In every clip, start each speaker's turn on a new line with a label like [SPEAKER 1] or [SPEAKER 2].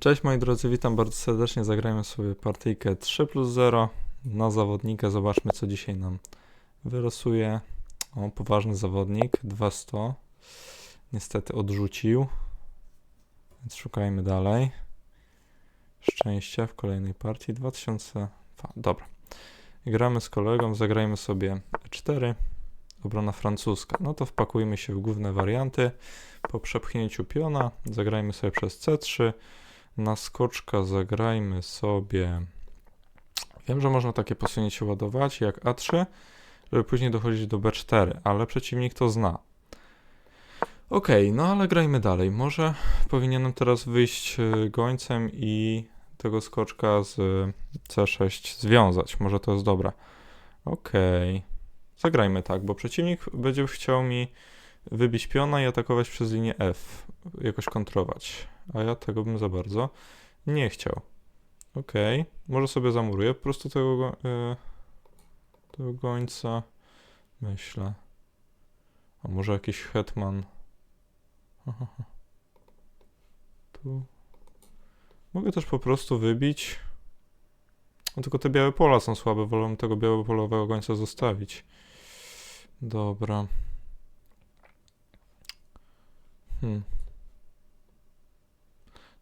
[SPEAKER 1] Cześć moi drodzy, witam bardzo serdecznie. Zagrajmy sobie partyjkę 3 plus 0 na zawodnika. Zobaczmy co dzisiaj nam wylosuje. O, poważny zawodnik, 200. Niestety odrzucił. Więc szukajmy dalej. Szczęścia w kolejnej partii. 2000. Dobra. Gramy z kolegą, zagrajmy sobie 4. Obrona francuska. No to wpakujmy się w główne warianty. Po przepchnięciu piona zagrajmy sobie przez C3. Na skoczka zagrajmy sobie. Wiem, że można takie posunięcie ładować jak A3, żeby później dochodzić do B4, ale przeciwnik to zna. Ok, no ale grajmy dalej. Może powinienem teraz wyjść y, gońcem i tego skoczka z C6 związać. Może to jest dobre. Ok. Zagrajmy tak, bo przeciwnik będzie chciał mi wybić piona i atakować przez linię F, jakoś kontrować. A ja tego bym za bardzo nie chciał. Ok, może sobie zamuruję po prostu tego, go- e, tego gońca. Myślę. A może jakiś hetman. Tu. Mogę też po prostu wybić. No tylko te białe pola są słabe, wolę tego białopolowego gońca zostawić. Dobra. Hmm.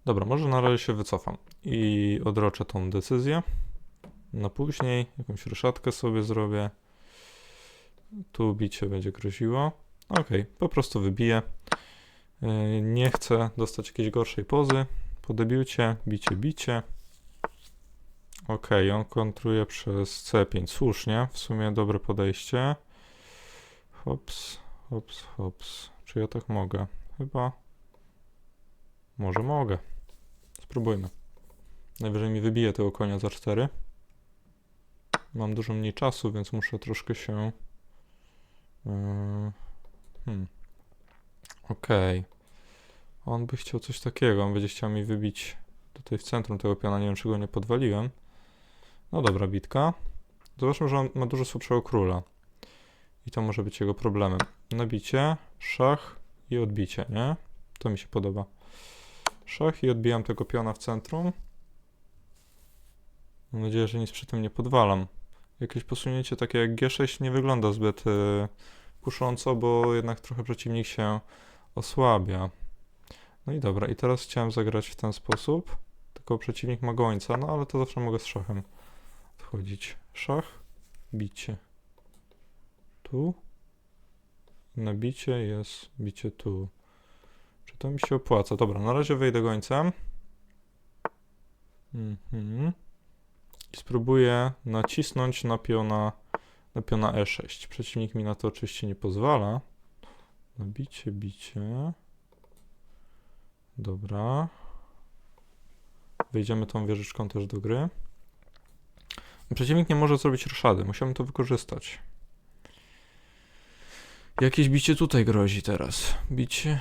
[SPEAKER 1] Dobra, może na razie się wycofam i odroczę tą decyzję. Na później jakąś ryszatkę sobie zrobię. Tu bicie będzie groziło. Ok, po prostu wybiję. Yy, Nie chcę dostać jakiejś gorszej pozy. Po debiucie, bicie, bicie. Ok, on kontruje przez C5. Słusznie, w sumie dobre podejście. Hops, hops, hops. Czy ja tak mogę? Chyba. Może mogę. Spróbujmy. Najwyżej mi wybije tego konia za 4. Mam dużo mniej czasu, więc muszę troszkę się. Yy, hmm. Okej. On by chciał coś takiego. On będzie chciał mi wybić tutaj w centrum tego piona. Nie wiem, czy go nie podwaliłem. No dobra, bitka. Zobaczmy, że on ma dużo słabszego króla. I to może być jego problemem. Nabicie, szach i odbicie, nie? To mi się podoba. Szach i odbijam tego piona w centrum. Mam nadzieję, że nic przy tym nie podwalam. Jakieś posunięcie takie jak G6 nie wygląda zbyt y, kusząco, bo jednak trochę przeciwnik się osłabia. No i dobra, i teraz chciałem zagrać w ten sposób. Tylko przeciwnik ma gońca, no ale to zawsze mogę z szachem wchodzić. Szach, bicie. Tu. Na bicie jest bicie tu. Czy to mi się opłaca? Dobra, na razie wejdę gońcem. Mhm. I spróbuję nacisnąć na piona, na piona E6. Przeciwnik mi na to oczywiście nie pozwala. Na bicie, bicie. Dobra. Wejdziemy tą wieżyczką też do gry. Przeciwnik nie może zrobić roszady. Musiałem to wykorzystać. Jakieś bicie tutaj grozi teraz. Bicie.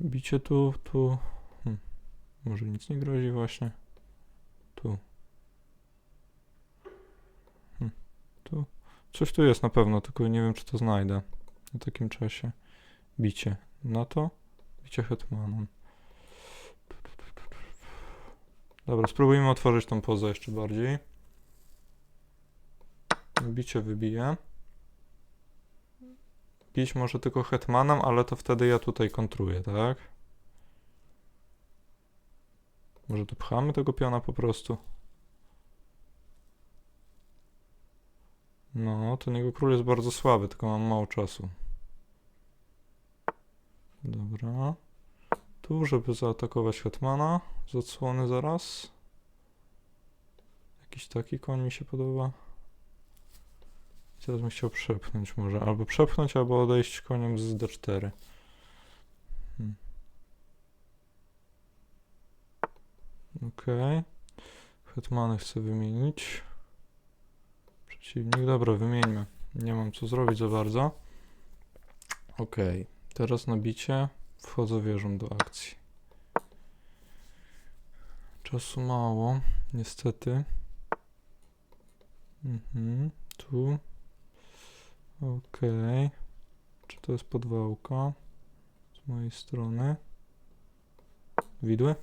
[SPEAKER 1] Bicie tu, tu. Hm. Może nic nie grozi właśnie. Tu. Hm. Tu. Coś tu jest na pewno, tylko nie wiem czy to znajdę. W takim czasie. Bicie. Na to. Bicie hetmanem. Dobra, spróbujmy otworzyć tą pozę jeszcze bardziej. Bicie wybije. Może tylko hetmanem, ale to wtedy ja tutaj kontruję, tak? Może tu pchamy tego piona po prostu? No, ten jego król jest bardzo słaby, tylko mam mało czasu. Dobra. Tu, żeby zaatakować hetmana z odsłony zaraz. Jakiś taki koń mi się podoba. Teraz bym chciał przepchnąć może. Albo przepchnąć, albo odejść koniem z D4. Hmm. Okej. Hetmany chcę wymienić. Przeciwnik, dobra, wymieńmy. Nie mam co zrobić za bardzo. Okej. Teraz na bicie wchodzę wieżą do akcji. Czasu mało, niestety. Mhm, tu. Okej. Okay. Czy to jest podwałka? Z mojej strony. Widły?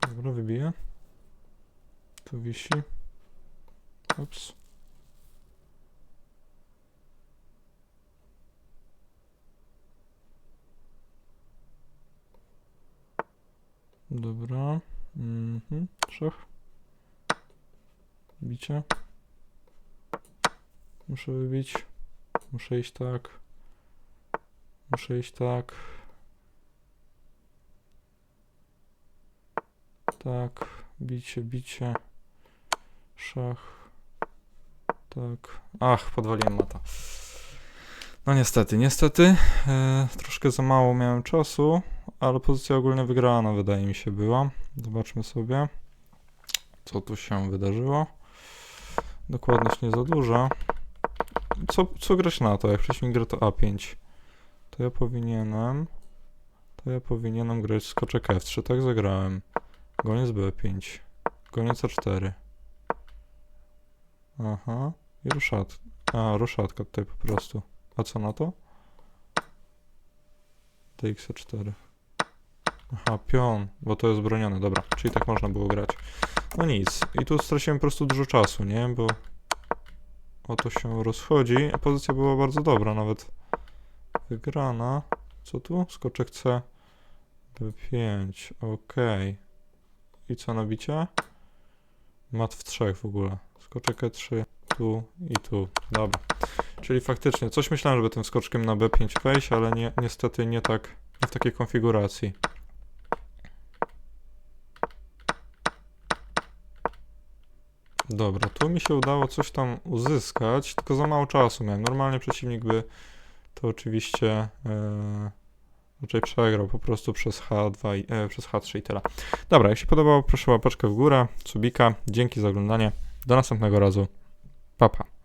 [SPEAKER 1] Dobra, wybiję. Tu wisi. Ups. Dobra. Mhm. Szach. Bicie. Muszę wybić. Muszę iść tak. Muszę iść tak. Tak. Bicie, bicie. Szach. Tak. Ach, podwaliłem mata. No niestety, niestety. E, troszkę za mało miałem czasu, ale pozycja ogólnie wygrana wydaje mi się była. Zobaczmy sobie, co tu się wydarzyło. Dokładność nie za duża. Co, co grać na to? Jak przeciwnik gra to A5, to ja powinienem... To ja powinienem grać skoczek F3, tak zagrałem. Goniec B5. Goniec A4. Aha. I ruszat. A, ruszatka tutaj po prostu. A co na to? TX4. Aha, pion, bo to jest bronione, dobra. Czyli tak można było grać. No nic. I tu straciłem po prostu dużo czasu, nie? Bo oto się rozchodzi. Pozycja była bardzo dobra, nawet wygrana. Co tu? Skoczek C. B5, okej. I co nabicie? Mat w trzech w ogóle. Skoczek E3, tu i tu. Dobra. Czyli faktycznie, coś myślałem, żeby tym skoczkiem na B5 wejść, ale nie, niestety nie tak, nie w takiej konfiguracji. Dobra, tu mi się udało coś tam uzyskać, tylko za mało czasu miałem. Normalnie przeciwnik by to oczywiście e, raczej przegrał po prostu przez H2 i, e, przez H3 i tyle. Dobra, jak się podobało, proszę łapeczkę w górę, subika. Dzięki za oglądanie. Do następnego razu. Pa, pa.